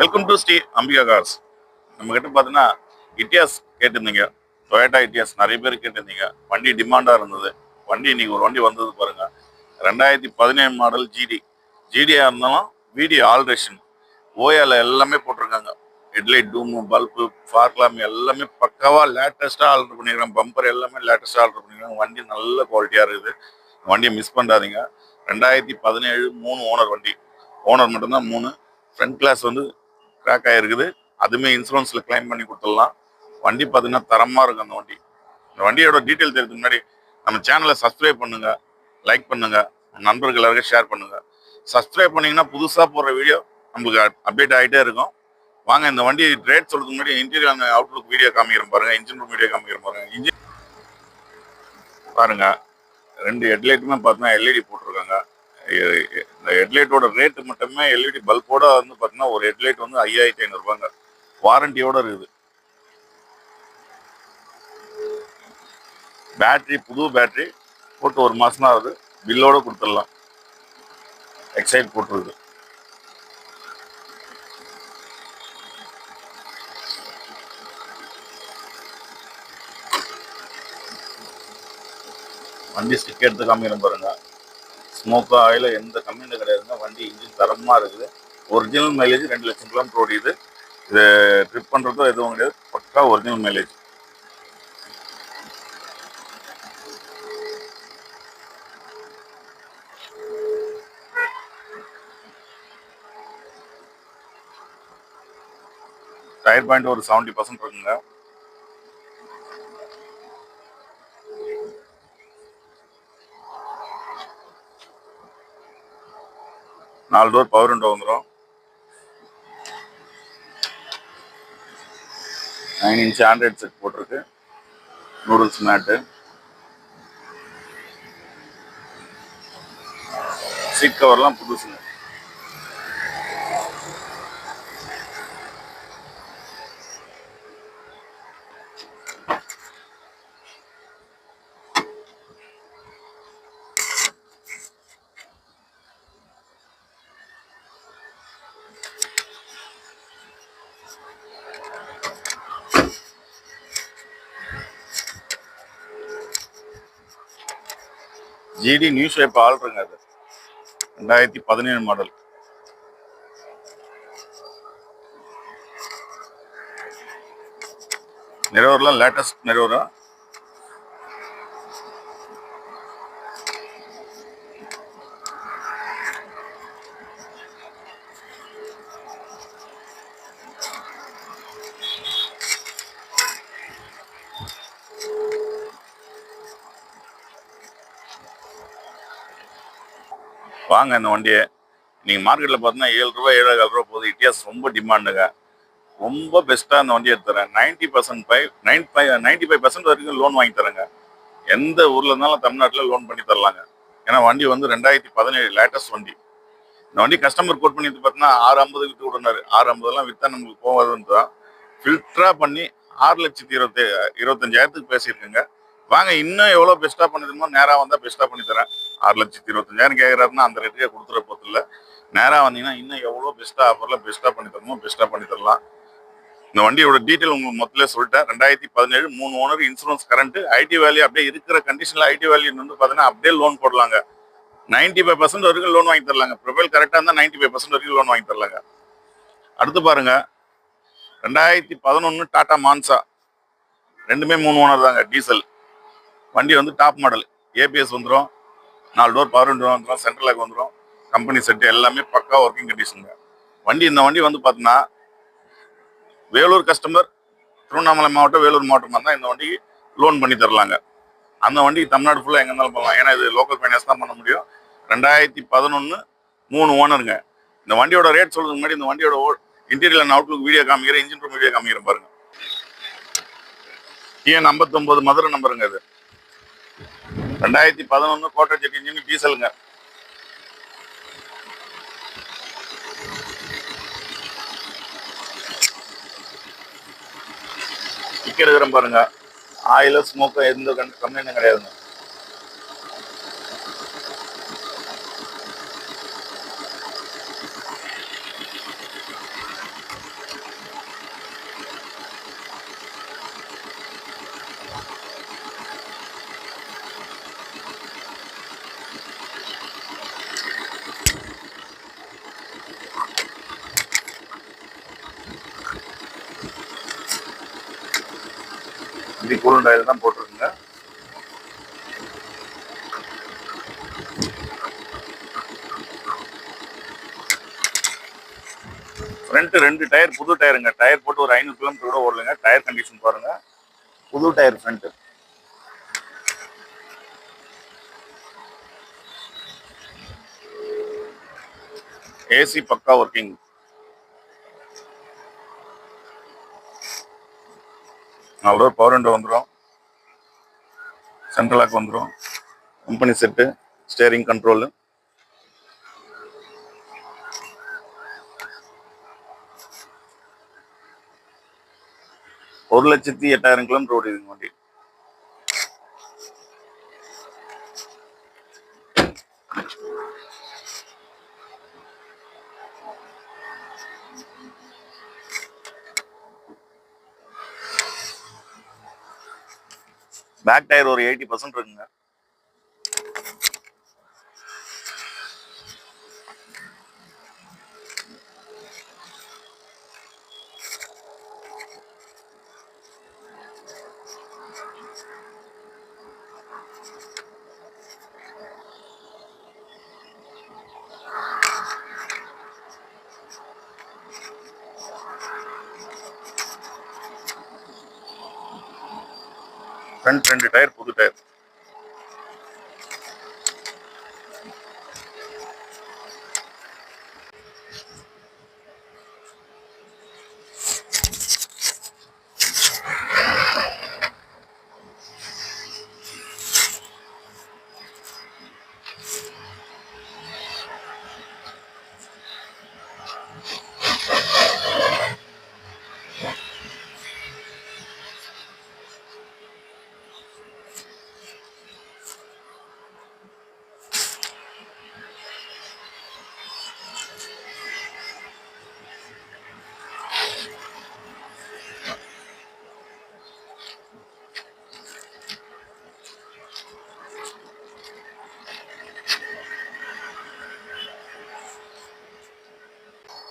Welcome to Sri Ambika cars நம்ம கிட்ட பார்த்தீங்கன்னா இட்டியாஸ் கேட்டிருந்தீங்க. டொயேட்டா இட்டியாஸ் நிறைய பேர் கேட்டிருந்தீங்க. வண்டி டிமாண்டாக இருந்தது. வண்டி இன்னைக்கு ஒரு வண்டி வந்தது பாருங்க. ரெண்டாயிரத்தி பதினேழு மாடல் ஜிடி ஜிடியாக இருந்தாலும் வீடியோ ஆல்ட்ரேஷன் ஓயால எல்லாமே போட்டிருக்காங்க. ஹெட்லைட் டூமு பல்பு ஃபார்க்லாம் எல்லாமே பக்காவாக லேட்டஸ்ட்டாக ஆல்டர் பண்ணியிருக்காங்க பம்பர் எல்லாமே லேட்டஸ்ட்டாக ஆல்டர் பண்ணியிருக்காங்க வண்டி நல்ல குவாலிட்டியாக இருக்குது. வண்டியை மிஸ் பண்ணாதீங்க. ரெண்டாயிரத்தி பதினேழு மூணு ஓனர் வண்டி. ஓனர் மட்டும்தான் மூணு. ஃப்ரண்ட் கிளாஸ் வந்து ஸ்டாக் ஆகிருக்குது அதுவுமே இன்சூரன்ஸில் கிளைம் பண்ணி கொடுத்துடலாம். வண்டி பார்த்தீங்கன்னா தரமாக இருக்கும் அந்த வண்டி. இந்த வண்டியோட டீட்டெயில் தெரிஞ்சதுக்கு முன்னாடி நம்ம சேனலை சப்ஸ்கிரைப் பண்ணுங்க லைக் பண்ணுங்க நண்பர்கள் எல்லாருக்கும் ஷேர் பண்ணுங்க. சப்ஸ்கிரைப் பண்ணிங்கன்னா புதுசாக போடுற வீடியோ நம்மளுக்கு அப்டேட் ஆகிட்டே இருக்கும். வாங்க இந்த வண்டி ரேட் சொல்கிறதுக்கு முன்னாடி இன்டீரியர் அவுட்லுக் வீடியோ காமிக்கிறேன் பாருங்க. இன்ஜின் ரூம் வீடியோ காமிக்கிறேன் பாருங்க. இன்ஜின் பாருங்க. ரெண்டு ஹெட்லைட்டுமே பார்த்தீங்கன்னா எல்இடி போட்டிருக்காங்க. இந்த ஹெட்லைட்டோட ரேட்டு மட்டுமே எல்இடி பல்போட வந்து பார்த்தீங்கன்னா ஒரு ஹெட்லைட் வந்து ஐயாயிரத்தி ஐநூறுபாங்க வாரண்டியோட இருக்குது. பேட்ரி புது பேட்ரி போட்டு ஒரு மாசம் தான் ஆகுது. பில்லோட கொடுத்துடலாம். எக்ஸைட் போட்டுருது. வண்டி ஸ்டிக் எடுத்து காமிக்கிறேன் பாருங்க. ஸ்மோக்கா ஆயில் எந்த கம்மியும் கிடையாதுங்க. வண்டி இன்ஜின் தரமாக இருக்குது. ஒரிஜினல் மைலேஜ் ரெண்டு லட்சம் கிலோமீட்டர் ஓடியுது இது ட்ரிப் பண்ணுறதோ எதுவும் கிடையாது. பக்கா ஒரிஜினல் மைலேஜ் டயர் பாயிண்ட் ஒரு செவன்ட்டி பர்சன்ட் இருக்குங்க. நாலு டோர் பவர் விண்டோ வந்துடும் நைன் இன்ச் ஆண்ட்ராய்ட் செட் போட்டிருக்கு. நூடுல்ஸ் மேட்டு சீட் கவர்லாம் புதுசுங்க. ஜிடி நியூ ஷேப் ஆல்ருங்க அது. ரெண்டாயிரத்தி பதினேழு மாடல் நிறவரெலாம் லேட்டஸ்ட் நிறவரா வாங்க இந்த வண்டியை. நீங்கள் மார்க்கெட்டில் பார்த்தீங்கன்னா ஏழு ரூபா ஏழு ரூபா போகுது இட்டியாஸ் ரொம்ப டிமாண்டுங்க ரொம்ப பெஸ்ட்டாக அந்த வண்டியை தரேன் ninety percent five nine five ninety five percent வரைக்கும் லோன் வாங்கி தரேங்க. எந்த ஊரில் இருந்தாலும் தமிழ்நாட்டில் லோன் பண்ணி தரலாங்க. ஏன்னா வண்டி வந்து ரெண்டாயிரத்தி பதினேழு லேட்டஸ்ட் வண்டி. இந்த வண்டி கஸ்டமர் கோட் பண்ணி பார்த்தீங்கன்னா ஆறு ஐம்பது விட்டு விடுனாரு. ஆறு ஐம்பதுலாம் விற்றா நம்மளுக்கு போகாதுன்னு தான். ஃபில்டராக பண்ணி ஆறு லட்சத்தி இருபத்தி இருபத்தஞ்சாயிரத்துக்கு பேசியிருக்கேங்க. வாங்க இன்னும் எவ்வளோ பெஸ்ட்டாக பண்ணிடுமோ நேராக வந்தால் பெஸ்ட்டாக பண்ணி தரேன். ஆறு லட்சத்தி இருபத்தஞ்சாயிரம் கேட்குறாருன்னா அந்த ரேட்டுக்கே கொடுத்துற போதில்ல நேராக வந்தீங்கன்னா இன்னும் எவ்வளோ பெஸ்ட்டாக ஆஃபரில் பெஸ்ட்டாக பண்ணி தரணுமோ பெஸ்ட்டாக பண்ணி தரலாம். இந்த வண்டியோட டீட்டெயில் உங்களுக்கு மொத்தத்துல சொல்லிட்டேன். ரெண்டாயிரத்தி பதினேழு மூணு owner insurance current ID value அப்படியே இருக்கிற கண்டிஷனில் ஐடி வேல்யூ வந்து பார்த்தீங்கன்னா அப்படியே லோன் போடலாங்க. நைன்டி ஃபைவ் பர்சன்ட் வரைக்கும் லோன் வாங்கி தரலாங்க. ப்ரொஃபைல் கரெக்டாக இருந்தால் நைன்டி ஃபைவ் பர்சன்ட் வரைக்கும் லோன் வாங்கி தரலாங்க. அடுத்து பாருங்க. ரெண்டாயிரத்தி பதினொன்று டாடா மான்சா. ரெண்டுமே மூணு ஓனர் தாங்க. டீசல். வண்டி வந்து டாப் மாடல் ஏபிஎஸ் வந்துடும் நாலு டோர் பதினெண்டு டோர் வந்துடும் சென்ட்ரலாக வந்துடும் கம்பெனி செட்டு எல்லாமே பக்கா ஒர்க்கிங் கண்டிஷனுங்க வண்டி இந்த வண்டி வந்து பார்த்தீங்கன்னா வேலூர் கஸ்டமர் திருவண்ணாமலை மாவட்டம் வேலூர் மாவட்டமாக இருந்தால் இந்த வண்டிக்கு லோன் பண்ணி தரலாங்க. அந்த வண்டி தமிழ்நாடு ஃபுல்லாக எங்கே இருந்தாலும் போகலாம். ஏன்னா இது லோக்கல் ஃபைனான்ஸ் தான் பண்ண முடியும். ரெண்டாயிரத்தி பதினொன்று மூணு ஓனருங்க. இந்த வண்டியோட ரேட் சொல்றதுக்கு முன்னாடி இந்த வண்டியோட இன்டீரியர் நான் அவுட்லுக் வீடியோ காமிக்கிறேன் இன்ஜின் ரூம் வீடியோ காமிக்கிறேன் பாருங்க. ஏன் ஐம்பத்தொம்பது மதுரை நம்பருங்க இது. ரெண்டாயிரத்தி பதினொன்று கோட்டை ஜெட் இன்ஜின் டீசலுங்க. கிக் எடுக்கிறேன் பாருங்க. ஆயில ஸ்மோக்கும் எந்த கம்ப்ளைண்ட்டும் கிடையாதுங்க. சித்தி ஆயில் தான் போட்டிருக்குங்க. ஃப்ரண்ட் ரெண்டு டயர் புது டயருங்க. டயர் போட்டு ஒரு ஐநூறு கிலோமீட்டர் கூட ஓடலைங்க. டயர் கண்டிஷன் பாருங்க. புது டயர் ஃப்ரண்ட் ஏசி பக்கா ஒர்க்கிங் நாலு ரூபா பவர் விண்டோ வந்துடும் சென்ட்ரலாக் வந்துடும் கம்பெனி செட்டு ஸ்டேரிங் கண்ட்ரோலு ஒரு லட்சத்தி எட்டாயிரம் கிலோமீட்டர் ஓடிதுங்க வண்டி. பேக் டயர் ஒரு எயிட்டி பர்சன்ட் இருக்குங்க. ஃப்ரண்ட் ரெண்டு டயர் புது டயர்.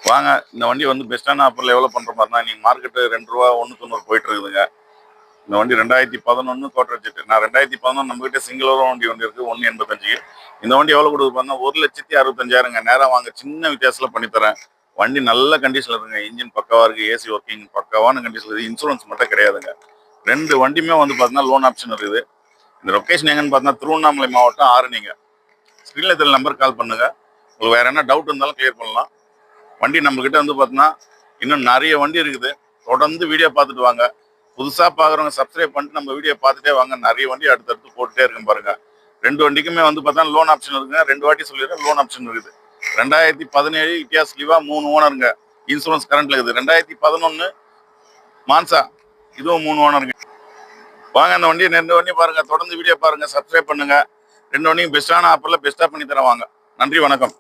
வாங்க இந்த வண்டி வந்து பெஸ்ட்டான ஆஃபரில் எவ்வளோ பண்ணுற மாதிரினா நீங்கள் மார்க்கெட்டு ரெண்டு ரூபா ஒன்று தொண்ணூறு போயிட்டு இருக்குதுங்க இந்த வண்டி ரெண்டாயிரத்தி பதினொன்று கோட்டர் நான் ரெண்டாயிரத்தி பதினொன்று நம்மகிட்ட சிங்கிள் ஓரம் வண்டி வண்டி இருக்குது ஒன்று எண்பத்தஞ்சு. இந்த வண்டி எவ்வளோ கொடுக்குது பார்த்தா ஒரு லட்சத்தி அறுபத்தஞ்சாயிரங்க. நேராக வாங்க சின்ன வித்தியாசத்தில் பண்ணித்தரேன். வண்டி நல்ல கண்டிஷனில் இருக்குங்க. இன்ஜின் பக்காவாக இருக்குது ஏசி ஒர்க்கிங் பக்காவான கண்டிஷனில் இருக்குது. இன்சூரன்ஸ் மட்டும் கிடையாதுங்க. ரெண்டு வண்டியுமே வந்து பார்த்தீங்கன்னா லோன் ஆப்ஷன் இருக்குது. இந்த லொக்கேஷன் எங்கன்னு பார்த்தீங்கன்னா திருவண்ணாமலை மாவட்டம் ஆரணிங்க ஸ்க்ரீனில் தெரியல நம்பர் கால் பண்ணுங்கள் உங்களுக்கு வேறு என்ன டவுட் இருந்தாலும் கிளியர் பண்ணலாம். வண்டி நம்மக்கிட்ட வந்து பார்த்தீங்கன்னா இன்னும் நிறைய வண்டி இருக்குது. தொடர்ந்து வீடியோ பார்த்துட்டு வாங்க. புதுசாக பார்க்குறவங்க சப்ஸ்கிரைப் பண்ணிட்டு நம்ம வீடியோ பார்த்துட்டே வாங்க. நிறைய வண்டி அடுத்தடுத்து போட்டுட்டே இருக்கும் பாருங்க. ரெண்டு வண்டிக்குமே வந்து பார்த்தா லோன் ஆப்ஷன் இருக்குங்க. ரெண்டு வாட்டி சொல்லிடுறேன் லோன் ஆப்ஷன் இருக்குது. ரெண்டாயிரத்தி பதினேழு இட்டியாஸ் லீவாக மூணு ஓனருங்க இன்சூரன்ஸ் கரண்ட்ல இருக்குது. ரெண்டாயிரத்தி பதினொன்று மான்சா இதுவும் மூணு ஓனருங்க வாங்க அந்த வண்டியை ரெண்டு வண்டியை பாருங்க. தொடர்ந்து வீடியோ பாருங்க. சப்ஸ்கிரைப் பண்ணுங்க. ரெண்டு வண்டியும் பெஸ்ட்டான ஆஃபரில் பெஸ்ட்டாக பண்ணி தரேன் வாங்க. நன்றி வணக்கம்.